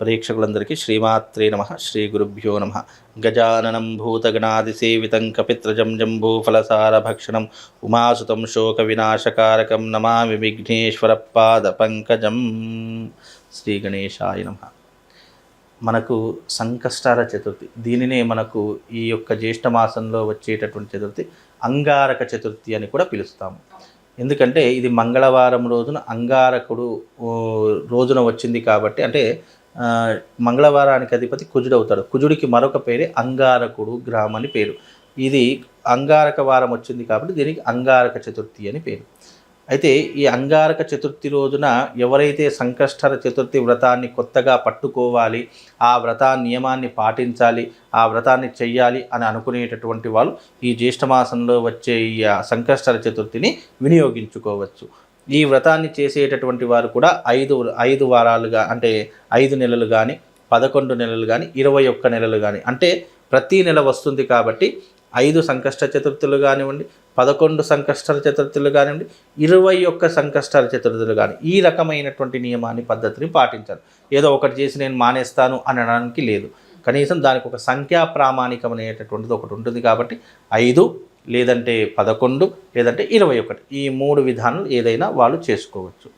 ప్రేక్షకులందరికీ శ్రీమాత్రే నమ శ్రీ గురుభ్యో నమ. గజాననం భూతగణాదిసేవితం కపిత్రజం జంబూఫలసార భక్షణం ఉమాసుతం శోక వినాశకారకం నమామి విఘ్నేశ్వర పాద పంకజం. శ్రీ గణేశాయ నమ. మనకు సంకష్టాల చతుర్థి దీనినే మనకు ఈ యొక్క జ్యేష్ఠ మాసంలో వచ్చేటటువంటి చతుర్థి అంగారక చతుర్థి అని కూడా పిలుస్తాము. ఎందుకంటే ఇది మంగళవారం రోజున అంగారకుడు రోజున వచ్చింది కాబట్టి అంటే మంగళవారానికి అధిపతి కుజుడు అవుతాడు. కుజుడికి మరొక పేరే అంగారకుడు గ్రామం అని పేరు. ఇది అంగారక వారం వచ్చింది కాబట్టి దీనికి అంగారక చతుర్థి అని పేరు. అయితే ఈ అంగారక చతుర్థి రోజున ఎవరైతే సంకష్టర చతుర్థి వ్రతాన్ని కొత్తగా పట్టుకోవాలి ఆ వ్రత నియమాన్ని పాటించాలి ఆ వ్రతాన్ని చెయ్యాలి అని అనుకునేటటువంటి వాళ్ళు ఈ జ్యేష్ఠమాసంలో వచ్చే ఈ సంకష్టర చతుర్థిని వినియోగించుకోవచ్చు. ఈ వ్రతాన్ని చేసేటటువంటి వారు కూడా ఐదు ఐదు వారాలుగా అంటే ఐదు నెలలు కానీ పదకొండు నెలలు కానీ ఇరవై ఒక్క నెలలు కానీ అంటే ప్రతి నెల వస్తుంది కాబట్టి ఐదు సంకష్ట చతుర్థులు కానివ్వండి పదకొండు సంకష్టాల చతుర్థులు కానివ్వండి ఇరవై ఒక్క సంకష్టాల చతుర్థులు కానీ ఈ రకమైనటువంటి నియమాన్ని పద్ధతిని పాటించాలి. ఏదో ఒకటి చేసి నేను మానేస్తాను అని అనడానికి లేదు. కనీసం దానికి ఒక సంఖ్యా ప్రామాణికం అనేటటువంటిది ఒకటి ఉంటుంది కాబట్టి ఐదు లేదంటే పదకొండు లేదంటే ఇరవై ఒకటి. ఈ మూడు విధానాలు ఏదైనా వాళ్ళు చేసుకోవచ్చు.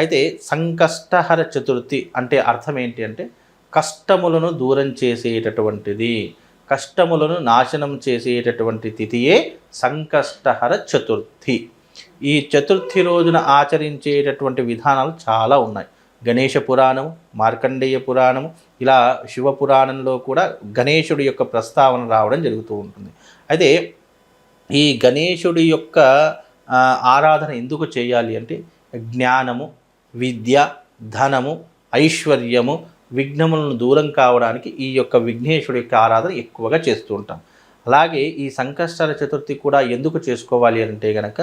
అయితే సంకష్టహర చతుర్థి అంటే అర్థం ఏంటి అంటే కష్టములను దూరం చేసేటటువంటిది. కష్టములను నాశనం చేసేటటువంటి తిథియే సంకష్టహర చతుర్థి. ఈ చతుర్థి రోజున ఆచరించేటటువంటి విధానాలు చాలా ఉన్నాయి. గణేష పురాణం మార్కండేయ పురాణం ఇలా శివ పురాణంలో కూడా గణేశుడి యొక్క ప్రస్తావన రావడం జరుగుతూ ఉంటుంది. అయితే ఈ గణేశుడి యొక్క ఆరాధన ఎందుకు చేయాలి అంటే జ్ఞానము విద్య ధనము ఐశ్వర్యము విఘ్నములను దూరం కావడానికి ఈ యొక్క విఘ్నేశుడి యొక్క ఆరాధన ఎక్కువగా చేస్తూ ఉంటాం. అలాగే ఈ సంకష్టాల చతుర్థి కూడా ఎందుకు చేసుకోవాలి అంటే గనక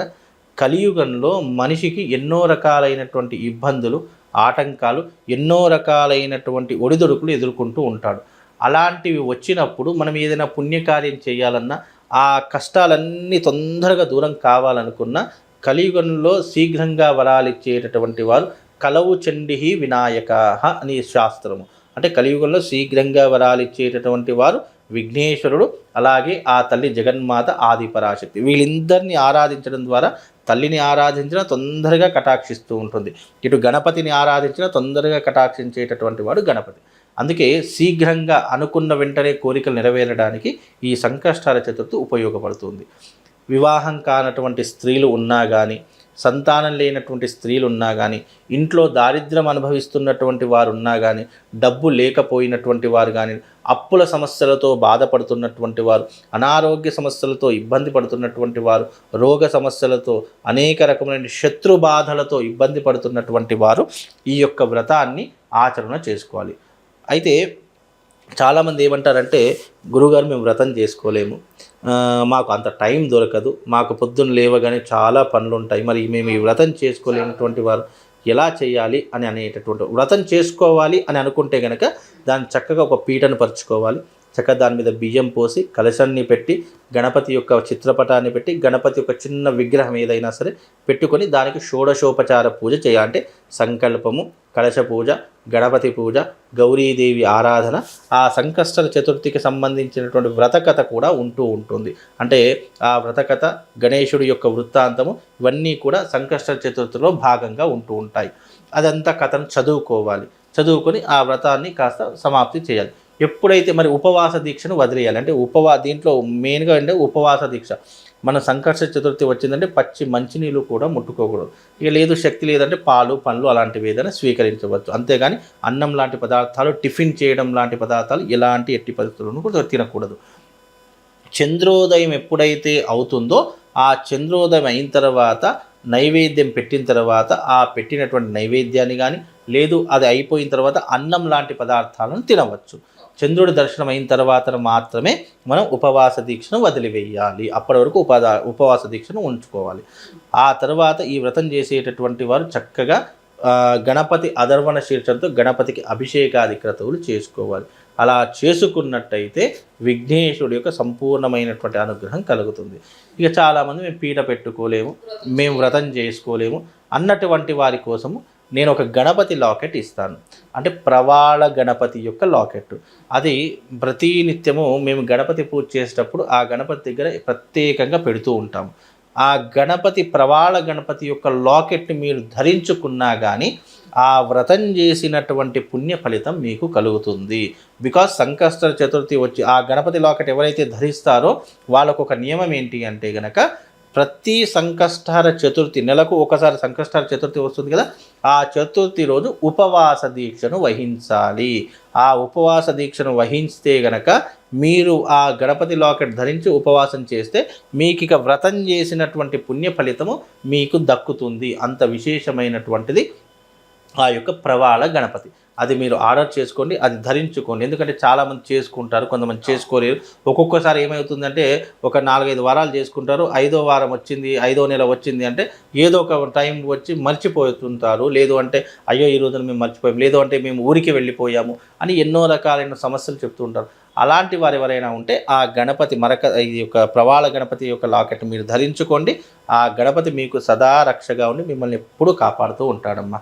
కలియుగంలో మనిషికి ఎన్నో రకాలైనటువంటి ఇబ్బందులు ఆటంకాలు ఎన్నో రకాలైనటువంటి ఒడిదొడుకులు ఎదుర్కొంటూ ఉంటాడు. అలాంటివి వచ్చినప్పుడు మనం ఏదైనా పుణ్యకార్యం చేయాలన్నా ఆ కష్టాలన్నీ తొందరగా దూరం కావాలనుకున్న కలియుగంలో శీఘ్రంగా వరాలిచ్చేటటువంటి వారు కలవు చండి వినాయక అని శాస్త్రము. అంటే కలియుగంలో శీఘ్రంగా వరాలిచ్చేటటువంటి వారు విఘ్నేశ్వరుడు అలాగే ఆ తల్లి జగన్మాత ఆదిపరాశక్తి. వీళ్ళిద్దరిని ఆరాధించడం ద్వారా తల్లిని ఆరాధించిన తొందరగా కటాక్షిస్తూ ఉంటుంది. ఇటు గణపతిని ఆరాధించిన తొందరగా కటాక్షించేటటువంటి వాడు గణపతి. అందుకే శీఘ్రంగా అనుకున్న వెంటనే కోరికలు నెరవేరడానికి ఈ సంకష్టాల చతుర్థి ఉపయోగపడుతుంది. వివాహం కానటువంటి స్త్రీలు ఉన్నా కానీ సంతానం లేనటువంటి స్త్రీలు ఉన్నా కానీ ఇంట్లో దారిద్ర్యం అనుభవిస్తున్నటువంటి వారు ఉన్నా కానీ డబ్బు లేకపోయినటువంటి వారు కానీ అప్పుల సమస్యలతో బాధపడుతున్నటువంటి వారు అనారోగ్య సమస్యలతో ఇబ్బంది పడుతున్నటువంటి వారు రోగ సమస్యలతో అనేక రకమైన శత్రు బాధలతో ఇబ్బంది పడుతున్నటువంటి వారు ఈ యొక్క వ్రతాన్ని ఆచరణ చేసుకోవాలి. అయితే చాలామంది ఏమంటారంటే గురుగారు మేము వ్రతం చేసుకోలేము. మాకు అంత టైం దొరకదు. మాకు పొద్దున్న లేవగానే చాలా పనులు ఉంటాయి మరి మేము ఈ వ్రతం చేసుకోలేనటువంటి వారు ఎలా చేయాలి? అని అనేటటువంటి వ్రతం చేసుకోవాలి అని అనుకుంటే కనుక దాన్ని చక్కగా ఒక పీటను పరుచుకోవాలి. చక్కగా దాని మీద బియ్యం పోసి కలశాన్ని పెట్టి గణపతి యొక్క చిత్రపటాన్ని పెట్టి గణపతి యొక్క చిన్న విగ్రహం ఏదైనా సరే పెట్టుకొని దానికి షోడశోపచార పూజ చేయాలంటే సంకల్పము కలశ పూజ గణపతి పూజ గౌరీదేవి ఆరాధన ఆ సంకష్టల చతుర్థికి సంబంధించినటువంటి వ్రతకథ కూడా ఉంటూ ఉంటుంది. అంటే ఆ వ్రతకథ గణేశుడి యొక్క వృత్తాంతము ఇవన్నీ కూడా సంకష్ట చతుర్థిలో భాగంగా ఉంటూ ఉంటాయి. అదంతా కథను చదువుకోవాలి. చదువుకొని ఆ వ్రతాన్ని కాస్త సమాప్తి చేయాలి. ఎప్పుడైతే మరి ఉపవాస దీక్షను వదిలేయాలి అంటే ఉపవా దీంట్లో మెయిన్గా అంటే ఉపవాస దీక్ష. మన సంకర్ష చతుర్థి వచ్చిందంటే పచ్చి మంచినీళ్ళు కూడా ముట్టుకోకూడదు. ఇక లేదు శక్తి లేదంటే పాలు పండ్లు అలాంటివి ఏదైనా స్వీకరించవచ్చు అంతేగాని అన్నం లాంటి పదార్థాలు టిఫిన్ చేయడం లాంటి పదార్థాలు ఎలాంటి ఎట్టి పరిస్థితులను కూడా తినకూడదు. చంద్రోదయం ఎప్పుడైతే అవుతుందో ఆ చంద్రోదయం అయిన తర్వాత నైవేద్యం పెట్టిన తర్వాత ఆ పెట్టినటువంటి నైవేద్యాన్ని కానీ లేదు అది అయిపోయిన తర్వాత అన్నం లాంటి పదార్థాలను తినవచ్చు. చంద్రుడి దర్శనం అయిన తర్వాత మాత్రమే మనం ఉపవాస దీక్షను వదిలివేయాలి. అప్పటి వరకు ఉపదా ఉపవాస దీక్షను ఉంచుకోవాలి. ఆ తర్వాత ఈ వ్రతం చేసేటటువంటి వారు చక్కగా గణపతి అధర్వణ శీర్షంతో గణపతికి అభిషేకాది క్రతువులు చేసుకోవాలి. అలా చేసుకున్నట్టయితే విఘ్నేశుడి యొక్క సంపూర్ణమైనటువంటి అనుగ్రహం కలుగుతుంది. ఇక చాలామంది మేము పీట పెట్టుకోలేము మేము వ్రతం చేసుకోలేము అన్నటువంటి వారి కోసము నేను ఒక గణపతి లాకెట్ ఇస్తాను. అంటే ప్రవాళ గణపతి యొక్క లాకెట్. అది ప్రతి నిత్యము మేము గణపతి పూజ చేసేటప్పుడు ఆ గణపతి దగ్గర ప్రత్యేకంగా పెడుతూ ఉంటాము. ఆ గణపతి ప్రవాళ గణపతి యొక్క లాకెట్ని మీరు ధరించుకున్నా కానీ ఆ వ్రతం చేసినటువంటి పుణ్య ఫలితం మీకు కలుగుతుంది. బికాస్ సంకష్ట చతుర్థి వచ్చి ఆ గణపతి లాకెట్ ఎవరైతే ధరిస్తారో వాళ్ళకు ఒక నియమం ఏంటి అంటే గనక ప్రతి సంకష్టార చతుర్థి నెలకు ఒకసారి సంకష్టార చతుర్థి వస్తుంది కదా ఆ చతుర్థి రోజు ఉపవాస దీక్షను వహించాలి. ఆ ఉపవాస దీక్షను వహిస్తే గనక మీరు ఆ గణపతి లాకెట్ ధరించి ఉపవాసం చేస్తే మీకు ఇక వ్రతం చేసినటువంటి పుణ్య ఫలితము మీకు దక్కుతుంది. అంత విశేషమైనటువంటిది ఆ యొక్క ప్రవాళ గణపతి. అది మీరు ఆర్డర్ చేసుకోండి అది ధరించుకోండి. ఎందుకంటే చాలామంది చేసుకుంటారు కొంతమంది చేసుకోలేరు. ఒక్కొక్కసారి ఏమవుతుందంటే ఒక నాలుగైదు వారాలు చేసుకుంటారు ఐదో వారం వచ్చింది ఐదో నెల వచ్చింది అంటే ఏదో ఒక టైం వచ్చి మర్చిపోతుంటారు. లేదు అంటే అయ్యో ఈ రోజున మేము మర్చిపోయాం లేదు అంటే మేము ఊరికి వెళ్ళిపోయాము అని ఎన్నో రకాలైన సమస్యలు చెప్తూ ఉంటారు. అలాంటి వారు ఎవరైనా ఉంటే ఆ గణపతి మరక ఈ యొక్క ప్రవాళ గణపతి యొక్క లాకెట్ మీరు ధరించుకోండి. ఆ గణపతి మీకు సదా రక్షగా ఉండి మిమ్మల్ని ఎప్పుడూ కాపాడుతూ ఉంటాడమ్మా.